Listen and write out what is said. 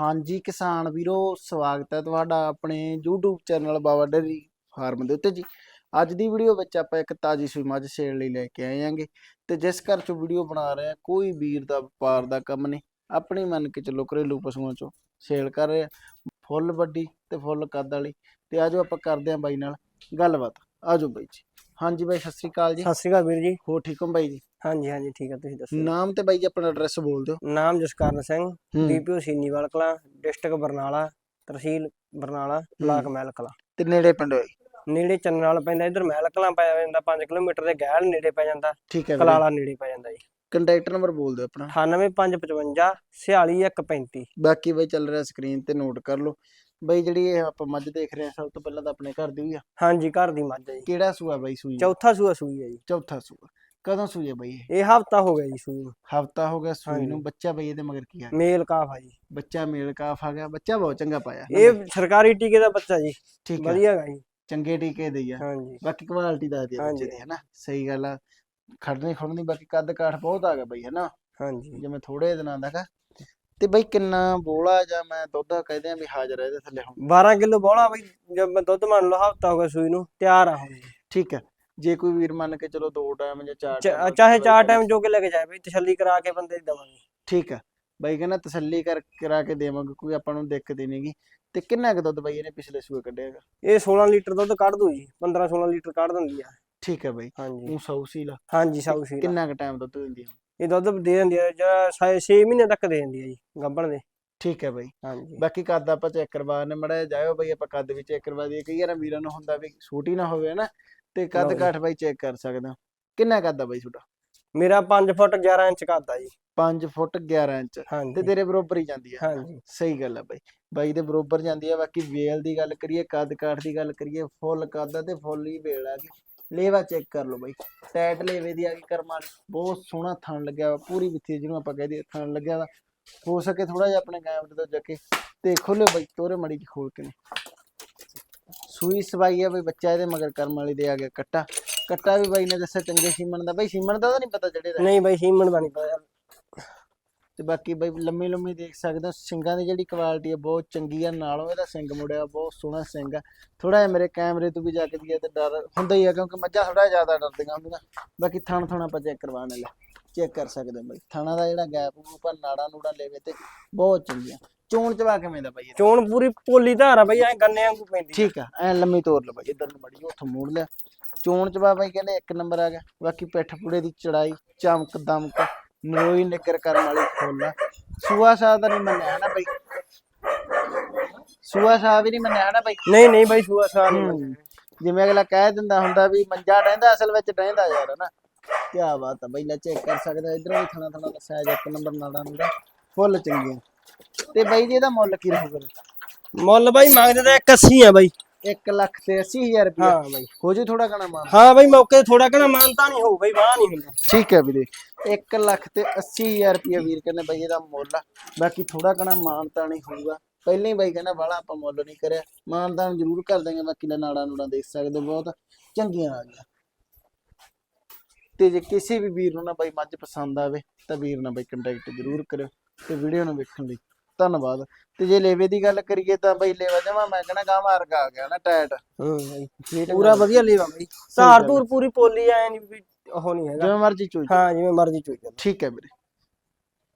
ਹਾਂਜੀ ਕਿਸਾਨ ਵੀਰੋ, ਸਵਾਗਤ ਹੈ ਤੁਹਾਡਾ ਆਪਣੇ YouTube channel Baba dairy farm ਦੇ ਉੱਤੇ ਜੀ। ਅੱਜ ਦੀ ਵੀਡੀਓ ਵਿੱਚ ਆਪਾਂ ਇੱਕ ਤਾਜੀ ਸੂਈ ਮੱਝ ਸੇਲ ਲਈ ਲੈ ਕੇ ਆਏ ਆਂਗੇ ਤੇ ਜਿਸ ਘਰ ਚੋਂ ਵੀਡੀਓ ਬਣਾ ਰਹੇ ਆ ਕੋਈ ਵੀਰ ਦਾ ਵਪਾਰ ਦਾ ਕੰਮ ਨਹੀਂ, ਆਪਣੀ ਮੰਨ ਕੇ ਚੱਲੋ ਘਰੇਲੂ ਪਸ਼ੂਆਂ ਚੋਂ ਸੇਲ ਕਰ ਰਹੇ ਆ ਫੁੱਲ ਵੱਡੀ ਤੇ ਫੁੱਲ ਕੱਦ ਵਾਲੀ ਤੇ ਆਜੋ ਆਪਾਂ ਕਰਦੇ ਆਂ ਬਾਈ ਨਾਲ ਗੱਲਬਾਤ ਆਜੋ ਬਾਈ ਜੀ। ਹਾਂਜੀ ਬਾਈ ਸਤਿ ਸ੍ਰੀ ਅਕਾਲ ਜੀ। ਸਤਿ ਸ਼੍ਰੀ ਅਕਾਲ ਵੀਰ ਜੀ। ਹੋ ਠੀਕ ਹੋ ਬਾਈ ਜੀ? ਹਾਂਜੀ ਹਾਂਜੀ ਠੀਕ ਹੈ ਤੁਸੀਂ ਦੱਸੋ ਨਾਮ ਤੇ ਬਾਈ ਜੀ ਆਪਣਾ ਐਡਰੈਸ ਬੋਲ ਦਿਓ। ਨਾਮ ਜਸਕਰਨ ਸਿੰਘ ਹੂੰ। ਡੀਪੀਓ ਸੀਨੀਵਾਲ ਕਲਾਂ ਡਿਸਟ੍ਰਿਕਟ ਬਰਨਾਲਾ ਤਹਿਸੀਲ ਬਰਨਾਲਾ ਬਲਾਕ ਮਹਿਲ ਕਲਾਂ। ਤੇ ਨੇੜੇ ਪਿੰਡ ਹੋਏ ਨੇੜੇ ਚੰਨਵਾਲ ਪੈਂਦਾ ਇਧਰ ਮਹਿਲ ਕਲਾਂ ਪੈ ਜਾਂਦਾ 5 ਕਿਲੋਮੀਟਰ ਦੇ ਗਹਿਲ ਨੇੜੇ ਪੈ ਜਾਂਦਾ ਠੀਕ ਹੈ ਵੀਰੇ ਕਲਾਲਾ ਨੇੜੇ ਪੈ ਜਾਂਦਾ ਜੀ। ਕੰਟੈਕਟ ਨੰਬਰ ਬੋਲ ਦਿਓ ਆਪਣਾ। 98555 46135 ਬਾਕੀ ਬਈ ਚੱਲ ਰਿਹਾ ਸਕਰੀਨ ਤੇ ਨੋਟ ਕਰ ਲਓ। ਬਈ ਜਿਹੜੀ ਇਹ ਆਪਾਂ ਮੱਝ ਦੇਖ ਰਹੇ ਆ ਸਭ ਤੋਂ ਪਹਿਲਾਂ ਤਾਂ ਆਪਣੇ ਘਰ ਦੀ ਆ। ਹਾਂਜੀ ਘਰ ਦੀ ਮੱਝ ਹੈ ਜੀ। ਕਿਹੜਾ ਸੂਆ ਬਈ ਸੂਈ? ਚੌਥਾ ਸੂਆ ਸੂਈ ਹੈ ਜੀ। ਚੌਥਾ ਸੂਆ। ਕਦੋਂ ਸੂਈ ਆ ਬਈ ਇਹ? ਇਹ ਹਫਤਾ ਹੋ ਗਿਆ ਜੀ ਸੂਈ ਨੂੰ। ਹਫਤਾ ਹੋ ਗਿਆ ਸੂਈ ਨੂੰ। ਬੱਚਾ ਬਈ ਇਹਦੇ ਮਗਰ ਕੀ ਆ? ਮੇਲ ਕਾਫ ਆ ਜੀ। ਬੱਚਾ ਮੇਲ ਕਾਫ ਆ ਗਿਆ। ਬੱਚਾ ਬਹੁਤ ਚੰਗਾ ਪਾਇਆ। ਇਹ? ਸਰਕਾਰੀ ਟੀਕੇ ਦਾ ਬੱਚਾ ਜੀ। ਠੀਕ ਹੈ ਵਧੀਆ ਹੈਗਾ ਜੀ। ਚੰਗੇ ਟੀਕੇ ਦੇਈ ਆ। ਹਾਂਜੀ। ਬਾਕੀ ਕੁਆਲਿਟੀ ਦਾ ਦੇ ਬੱਚੇ। ਦੀ ਹਨਾ? ਸਹੀ ਗੱਲ ਆ। ਖੜਨੀ ਖੜਨੀ ਬਾਕੀ ਕੱਦ ਕਾਠ ਬਹੁਤ ਆ ਗਿਆ ਬਈ ਹਨਾ? ਹਾਂਜੀ। ਜਿਵੇਂ ਥੋੜੇ ਦਿਨਾਂ ਦਾ ਕਾ ਤੇ ਬਈ ਕਿੰਨਾ ਬੋਲਾ ਜਾਂ ਮੈਂ ਦੁੱਧ ਕਹਦੇ ਆ ਵੀ ਹਾਜ਼ਰ ਇਹਦੇ ਥੱਲੇ ਹੁਣ। 12 ਕਿਲੋ ਬੋਲਾ ਬਈ ਜਦ ਮੈਂ ਦੁੱਧ ਮੰਨ ਲਓ ਹਫਤਾ ਹੋ ਗਿਆ ਸੂਈ ਨੂੰ ਤਿਆਰ ਆ ਹੁਣ। ਠੀਕ ਹੈ ਜੇ ਕੋਈ ਵੀਰ ਮੰਨ ਕੇ ਚਲੋ ਦੋ ਟਾਈਮ ਜਾਂ ਚਾਰ ਚਾਹੇ ਚਾਰ ਟਾਈਮ ਜੋ ਕੇ ਲੈ ਕੇ ਜਾਏ ਬਈ ਤਸੱਲੀ ਕਰਾ ਕੇ ਬੰਦੇ ਦੀ ਦਵਾਂਗੇ। ਠੀਕ ਹੈ ਬਾਈ ਕਹਿੰਦਾ ਤਸੱਲੀ ਕਰ ਕਰਾ ਕੇ ਦੇਵਾਂਗੇ ਕੋਈ ਆਪਾਂ ਨੂੰ ਦਿੱਕਤ ਹੀ ਨਹੀਂਗੀ ਤੇ ਕਿੰਨਾ ਕੁ ਦੁੱਧ ਬਾਈ ਇਹਨੇ ਪਿਛਲੇ ਸੂਏ ਕੱਢਿਆਗਾ ਇਹ 16 ਲੀਟਰ ਦੁੱਧ ਕੱਢ ਦੂ ਜੀ 15 16 ਲੀਟਰ ਕੱਢ ਦਿੰਦੀ ਆ। ਠੀਕ ਹੈ ਬਾਈ। ਹਾਂਜੀ। ਉਹ ਸੌ ਸੀ ਲਾ ਹਾਂਜੀ ਸੀ ਕਿੰਨਾ ਕੁ ਟਾਈਮ ਦੁੱਧ ਦਿੰਦੀ ਆ? ਇਹ ਦੁੱਧ ਦੇ ਦਿੰਦੀ ਆ ਜਾਂ 6 ਮਹੀਨੇ ਤੱਕ ਦੇ ਦਿੰਦੀ ਆ ਜੀ ਗੱਭਣ ਦੇ। ਠੀਕ ਹੈ ਬਾਈ। ਹਾਂਜੀ। ਬਾਕੀ ਕੱਦ ਆਪਾਂ ਚੈੱਕ ਕਰਵਾ ਨੇ ਮੜਾ ਜਾਇਓ ਬਾਈ ਆਪਾਂ ਕੱਦ ਵੀ ਚੈੱਕ ਕਰਵਾ ਦਈਏ। ਕਈ ਵਾਰ ਵੀਰਾਂ ਨੂੰ ਹੁੰਦਾ ਵੀ ਛੋਟੀ ਨਾ ਹੋਵੇ ਨਾ ਤੇ ਕੱਦ। ਕਾਠ ਬਾਈ ਚੈੱਕ ਕਰ ਸਕਦੇ ਹੋ। ਕਿੰਨਾ ਕੱਦ ਆ ਬਾਈ ਤੁਹਾਡਾ? ਮੇਰਾ 5 ਫੁੱਟ 11 ਇੰਚ ਕੱਦ ਆ ਜੀ। 5 ਫੁੱਟ 11 ਇੰਚ। ਤੇ ਤੇਰੇ ਬਰੋਬਰ ਹੀ ਜਾਂਦੀ ਆ। ਹਾਂਜੀ। ਸਹੀ ਗੱਲ ਆ ਬਾਈ। ਬਾਈ ਦੇ ਬਰੋਬਰ ਜਾਂਦੀ ਆ ਬਾਕੀ ਵੇਲ ਦੀ ਗੱਲ ਕਰੀਏ ਕੱਦ ਕਾਠ ਦੀ ਗੱਲ ਕਰੀਏ ਫੁੱਲ ਕੱਦ ਆ ਤੇ ਫੁੱਲ ਹੀ ਵੇਲ ਆ ਗਈ ਲੇਵਾ ਚੈੱਕ ਕਰ ਲਓ ਬਾਈ। ਟੈਟ ਲੇਵੇ ਦੀ ਆ ਗਈ ਕਰਮਾਂ ਬਹੁਤ ਸੋਹਣਾ ਥਣ ਲੱਗਿਆ ਵਾ, ਪੂਰੀ ਵਿੱਥੀ ਜਿਹਨੂੰ ਆਪਾਂ ਕਹਿ ਥਣ ਲੱਗਿਆ ਵਾ। ਹੋ ਸਕੇ ਥੋੜਾ ਜਿਹਾ ਆਪਣੇ ਕੈਮਰੇ ਤੋਂ ਜੱਕੇ। ਤੇ ਖੋਲਿਓ ਬਾਈ, ਤੋਰੇ ਮੜੀ ਜੀ ਖੋਲ ਕੇ ਨੇ। ਸੂਈ ਸਵਾਈ ਆ ਬਈ ਬੱਚਾ ਇਹਦੇ ਮਗਰ ਕਰਮ ਵਾਲੀ ਦੇ ਆ ਗਿਆ ਕੱਟਾ। ਕੱਟਾ ਵੀ ਬਾਈ ਨੇ ਦੱਸਿਆ ਚੰਗੇ ਸੀਮਣ ਦਾ। ਬਾਈ ਸੀਮਨ ਦਾ ਤਾਂ ਨਹੀਂ ਪਤਾ ਜਿਹੜੇ ਦਾ। ਨਹੀਂ ਬਾਈ, ਸੀਮਨ ਦਾ ਨਹੀਂ ਪਤਾ। ਤੇ ਬਾਕੀ ਬਈ ਲੰਮੀ ਲੰਮੀ ਦੇਖ ਸਕਦੇ ਹੋ ਸਿੰਗਾਂ ਦੀ ਜਿਹੜੀ ਕੁਆਲਿਟੀ ਹੈ ਬਹੁਤ ਚੰਗੀ ਆ ਨਾਲੋਂ ਇਹਦਾ ਸਿੰਗ ਮੁੜਿਆ ਬਹੁਤ ਸੋਹਣਾ ਸਿੰਗ ਆ। ਥੋੜਾ ਜਿਹਾ ਮੇਰੇ ਕੈਮਰੇ ਤੋਂ ਵੀ ਜਾ ਕੇ ਦੀਏ ਤੇ ਡਰ ਹੁੰਦਾ ਹੀ ਆ ਕਿਉਂਕਿ ਮੱਝਾਂ ਥੋੜਾ ਜ਼ਿਆਦਾ ਡਰਦੀਆਂ ਹੁੰਦੀਆਂ। ਬਾਕੀ ਥਣ ਥਣ ਆਪਾਂ ਚੈੱਕ ਕਰਵਾਉਣ ਲੈ ਚੈੱਕ ਕਰ ਸਕਦੇ ਹੋ ਬਈ। ਥਣਾ ਦਾ ਜਿਹੜਾ ਗੈਪ ਉਹ ਨਾੜਾ ਨੂੜਾ ਲੈਵੇ ਤੇ ਬਹੁਤ ਚੰਗੀਆਂ ਚੋਣ ਚਵਾ ਕਿਵੇਂ ਦਾ ਬਈ? ਚੋਣ ਪੂਰੀ ਪੋਲੀ ਧਾਰ ਆ ਬਈ ਐ ਗੰਨੇ ਵਾਂਗੂ ਪੈਂਦੀ ਠੀਕ ਆ ਐ ਲੰਮੀ ਤੋਰ ਲਓ ਬਾਈ ਇਧਰ ਨੂੰ ਮੜੀ ਉੱਥੋਂ ਮੋੜ ਲਿਆ। ਚੋਣ ਚਵਾ ਬਾਈ ਕਹਿੰਦੇ ਇੱਕ ਨੰਬਰ ਆ ਗਿਆ। ਬਾਕੀ ਪਿੱਠ ਪੂੜੇ ਦੀ ਚੜਾਈ ਚਮਕ ਦਮਕ। ਨਰੋਈ ਨਿੱਗਰ ਕਰਨ ਵਾਲੀ ਫੁੱਲ ਆ। ਸੂਆ ਸਾਹ ਦਾ ਨਹੀਂ ਮੰਨਿਆ ਨਾ ਬਾਈ। ਸੂਆ ਸਾਹ ਵੀ ਨਹੀਂ ਮੰਨਿਆ ਨਾ ਬਾਈ। ਨਹੀਂ ਨਹੀਂ ਬਈ ਸੂਆ ਸਾਰ ਨਹੀਂ ਹੂੰ। ਜਿਵੇਂ ਅਗਲਾ ਕਹਿ ਦਿੰਦਾ ਹੁੰਦਾ ਵੀ ਮੰਜਾ ਡੈਂਦਾ ਅਸਲ ਵਿੱਚ ਡੈਂਦਾ ਯਾਰ ਹਨਾ। ਕੀ ਬਾਤ ਆ ਬਾਈ ਲੈ ਚੈੱਕ ਕਰ ਸਕਦਾ ਇਧਰੋਂ ਵੀ ਥਣਾ ਥਣਾ ਦਾ ਸਾਈਜ਼ ਇੱਕ ਨੰਬਰ ਨਾੜਾ ਨੂੜਾ ਫੁੱਲ ਚੰਗੀਆਂ ਤੇ ਬਾਈ ਜੀ ਇਹਦਾ ਮੁੱਲ ਕੀ ਰਹੂਗਾ ਮੁੱਲ ਬਈ ਮੰਗਦੇ ਤਾਂ 81 ਆ ਬਈ। 1 ਲੱਖ ਤੇ 80000 ਰੁਪਏ ਹਾਂ ਬਈ। ਹੋ ਜੂ ਥੋੜਾ ਘਣਾ ਮਾਨ? ਹਾਂ ਬਈ ਮੌਕੇ ਥੋੜਾ ਕਹਿੰਦਾ ਮਾਨਤਾ ਨਹੀਂ ਹੋਊ ਬਈ ਵਾਹ ਨਹੀਂ ਹੁੰਦਾ। ਠੀਕ ਹੈ ਵੀਰੇ। 1 ਲੱਖ ਤੇ 80000 ਰੁਪਏ ਵੀਰ ਕਹਿੰਦੇ ਬਾਈ ਇਹਦਾ ਮੁੱਲ ਆ। ਬਾਕੀ ਥੋੜਾ ਘਣਾ ਮਾਨਤਾ ਨਹੀਂ ਹੋਊਗਾ। ਪਹਿਲਾਂ ਹੀ ਬਾਈ ਕਹਿੰਦਾ ਬਾਲਾ ਆਪਾਂ ਮੁੱਲ ਨਹੀਂ ਕਰਿਆ। ਮਾਨਤਾ ਜ਼ਰੂਰ ਕਰ ਦਾਂਗੇ ਬਾਕੀ ਦਾ ਨਾੜਾ ਨੂੜਾ ਦੇਖ ਸਕਦੇ ਬਹੁਤ। ਚੰਗੀਆਂ ਆ ਗਈਆਂ। ਤੇ ਜੇ ਕਿਸੇ ਵੀ ਵੀਰ ਨੂੰ ਨਾ ਬਾਈ ਮੱਝ ਪਸੰਦ ਆਵੇ ਤਾਂ ਵੀਰ ਨਾਲ ਬਾਈ ਕੰਟੈਕਟ ਜ਼ਰੂਰ ਕਰਿਓ ਤੇ ਵੀਡੀਓ ਨੂੰ ਵੇਖਣ ਲਈ। ਧੰਨਵਾਦ। ਤੇ ਜੇ ਲੇਵੇ ਦੀ ਗੱਲ ਕਰੀਏ ਤਾਂ ਬਾਈ ਲੇਵਾ ਜਮਾ ਮੈਂ ਕਹਿੰਦਾ ਗਾਂ ਮਾਰਗ ਆ ਗਿਆ ਨਾ ਟਾਇਟ। ਪੂਰਾ ਵਧੀਆ ਲੇਵਾ ਬਈ। ਧਾਰ ਧੂਰ ਪੂਰੀ ਪੋਲੀ ਐ ਨਹੀਂ ਵੀ ਉਹ ਨਹੀਂ ਹੈਗਾ ਜਿਵੇਂ ਮਰਜ਼ੀ ਚੋਈ ਹਾਂ ਜਿਵੇਂ ਮਰਜ਼ੀ ਚੋਈ ਠੀਕ ਹੈ ਵੀਰੇ।